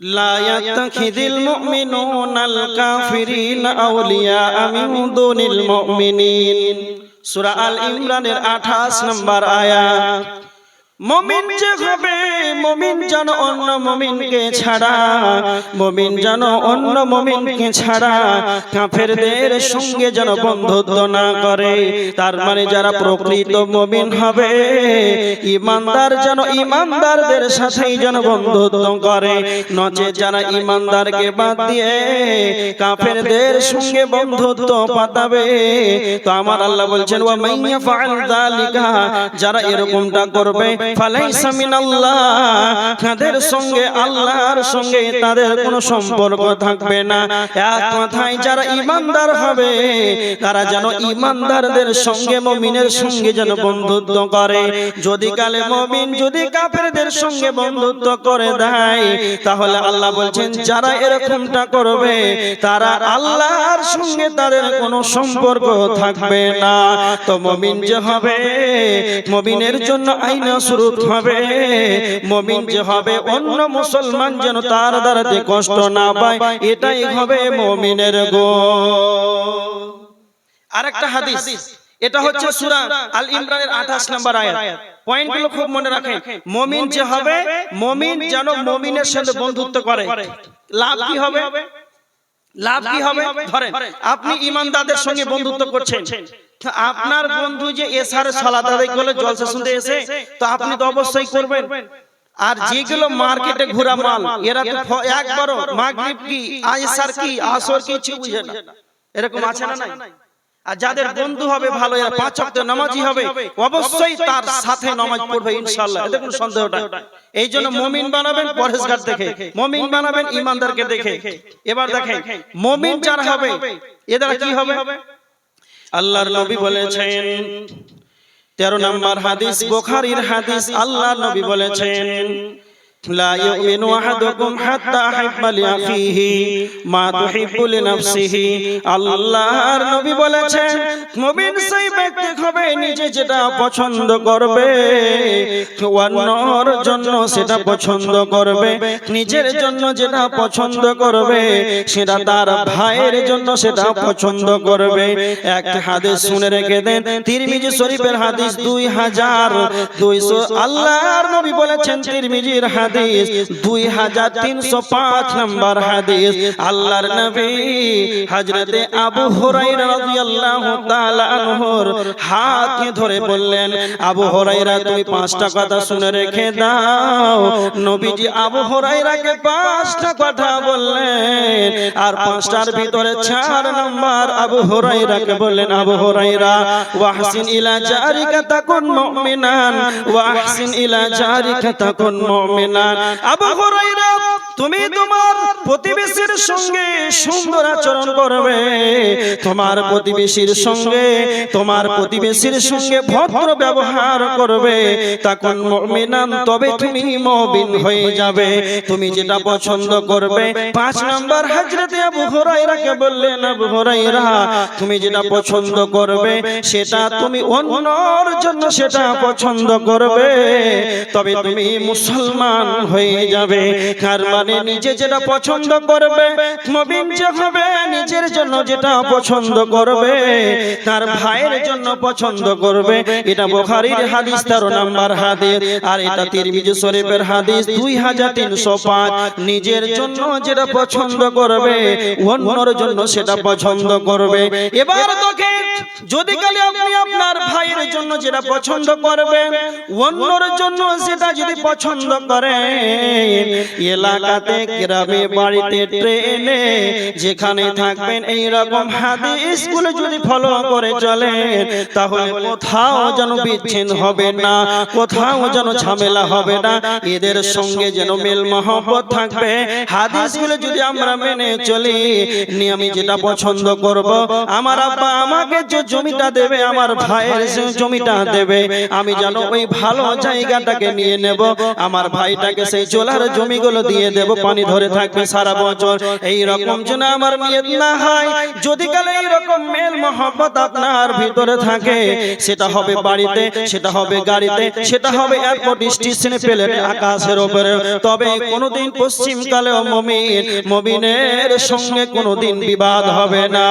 لا يتخذ المؤمنون الكافرين أولياء من دون المؤمنين سورة الإمران 28 نمبر آيات মমিন যে হবে মমিন যেন অন্য মমিনকে ছাড়া মমিন যেন অন্য মমিনকে ছাড়া কাফেরদের সঙ্গে যেন বন্ধুত্ব না করে তার মানে যারা প্রকৃত মমিন হবে ইমানদার যেন ইমানদারদের সাথেই যেন বন্ধুত্ব করে নচে যারা ইমানদারকে বাদ দিয়ে কাফেরদের সঙ্গে বন্ধুত্ব পাতাবে। তো আমার আল্লাহ বলছেন ও মাইয়া ফাআল যালিকা যারা এরকমটা করবে ফালাইসা মিনাল্লাহ তাদের সঙ্গে আল্লাহর সঙ্গে তাদের কোনো সম্পর্ক থাকবে না। এক কথায় যারা ইমানদার হবে তারা যেন ইমানদারদের সঙ্গে মমিনের সঙ্গে যেন বন্ধুত্ব করে। যদি কালে মমিন যদি কাফেরদের সঙ্গে বন্ধুত্ব করে দেয় তাহলে আল্লাহ বলছেন যারা এরকমটা করবে তারা আল্লাহর সঙ্গে তাদের কোনো সম্পর্ক থাকবে না। তো মমিন যে হবে মমিনের জন্য আইনা স্বরূপ হবে মমিন যে হবে অন্য মুসলমান যেন তার দ্বারাতে কষ্ট না পায় এটাই হবে মমিনের গো। আরেকটা হাদিস এটা হচ্ছে সূরা আল ইমরানের 28 নম্বর আয়াত। পয়েন্টগুলো খুব মনে রাখেন। মমিন যে হবে মমিন যেন মমিনের সাথে বন্ধুত্ব করে। লাভ কি হবে? লাভ কি হবে? ধরেন আপনি ইমানদারদের সঙ্গে বন্ধুত্ব করছেন। আপনার বন্ধু যে এসার সালাত আদায় করলে জলসা শুনতে এসে তো আপনি তো অবশ্যই করবেন। আর যেগুলো মার্কেটে ঘোরা মাল এরা তো একবারও মাগরিব কি আইসার কি আসর কি কিছু বুঝে না। এরকম আছে না নাই? আর যাদের বন্ধু হবে ভালো এরা পাঁচ ওয়াক্ত নামাজি হবে। অবশ্যই তার সাথে নামাজ পড়বে ইনশাআল্লাহ। এতে কোনো সন্দেহটা এই জন্য মমিন বানাবেন পরহেজগার দেখে। মমিন বানাবেন ইমানদারকে দেখে। এবার দেখেন মমিন যারা হবে এদের কি হবে? আল্লাহর নবী বলেছেন তেরো নম্বর হাদিস বুখারীর হাদিস আল্লাহর নবী বলেছেন لا يؤمن أحدكم حتى أحب لأخيه ما تحب لنفسه আল্লাহর নবী বলেছেন মুমিন সেই ব্যক্তি হবে নিজে যেটা পছন্দ করবে অন্যর জন্য সেটা পছন্দ করবে নিজের জন্য যেটা পছন্দ করবে সেটা তার ভাইয়ের জন্য সেটা পছন্দ করবে এক হাদিস শুনে রেখে দেন তিরমিজি শরীফের হাদিস দুই হাজার দুইশো আল্লাহর নবী বলেছেন তিরমিজির হাদিস দুই হাজার তিনশো পাঁচ নম্বর হাদিস। আল্লাহর নবী হজরতে আবু হুরাইরা রাদিয়াল্লাহু তাআলা আনহুর হাতকে ধরে বললেন? আবু হুরাইরা তুমি পাঁচটা কথা শুনে রেখে দাও। নবীজি আবু হুরাইরাকে পাঁচটা কথা বললেন। আর পাঁচটার ভিতরে চার নম্বর আবু হুরাইরাকে বললেন আবু হুরাইরা ওয়াহসিন ইলা জারিকা তাকুন মুমিনান ওয়াহসিন ইলা জারিকা তাকুন মুমিনান। তুমি তোমার প্রতিবেশীর সঙ্গে সুন্দর আচরণ করবে। তোমার প্রতিবেশীর সঙ্গে, তোমার প্রতিবেশীর সঙ্গে ভদ্র ব্যবহার করবে। তখন তবে তুমি মুমিন হয়ে যাবে। তুমি যেটা পছন্দ করবে। পাঁচ নম্বর তুমি যেটা পছন্দ করবে, সেটা তুমি অন্যর জন্য সেটা পছন্দ করবে। তবে তুমি মুসলমান হয়ে যাবে। কার মানে নিজে যেটা পছন্দ করবে হবে, নিজের জন্য যেটা পছন্দ করবে, তার ভাইয়ের জন্য পছন্দ করবে। এটা বুখারীর হাদিস 13 নাম্বার হাদিস, আর এটা তিরমিজি শরীফের হাদিস 2305 নিজের জন্য যেটা পছন্দ করবে অন্যর জন্য সেটা পছন্দ করবে। এবার দেখেন যদি কালে আপনি আপনার ভাইয়ের জন্য যেটা পছন্দ করবেন, অন্যর জন্য সেটা যদি পছন্দ করেন, এলাকাতে গ্রামে বাড়িতে ট্রেনে যেখানে থাকবেন এই রকম হাদিসগুলো যদি ফলো করে চলেন, তাহলে কোথাও যেন বিচ্ছিন্ন হবে না, কোথাও যেন ঝামেলা হবে না, এদের সঙ্গে যেন মেল মহব্বত থাকবে। হাদিসগুলো যদি আমরা মেনে চলি আমি যেটা পছন্দ করব, আমার আব্বা আমাকে জমিটা দেবে আমার ভাইয়ের জমিটা দেবে। আমি যেন ওই ভালো জায়গাটাকে নিয়ে নেব। আমার ভাইটাকে সেই চোলার জমিগুলো দিয়ে দেব পানি ধরে থাকবে সারা বছর। এই রকম যেন আমার নিয়ত না হয় যদি কালে এই রকম মেল মহব্বত আপনার ভিতরে থাকে সেটা হবে বাড়িতে সেটা হবে গাড়িতে সেটা হবে এয়ারপোর্ট স্টেশনে প্লেনে আকাশের উপরে তবে কোনোদিন পশ্চিমকালেও মমিন মমিনের সঙ্গে কোনোদিন বিবাদ হবে না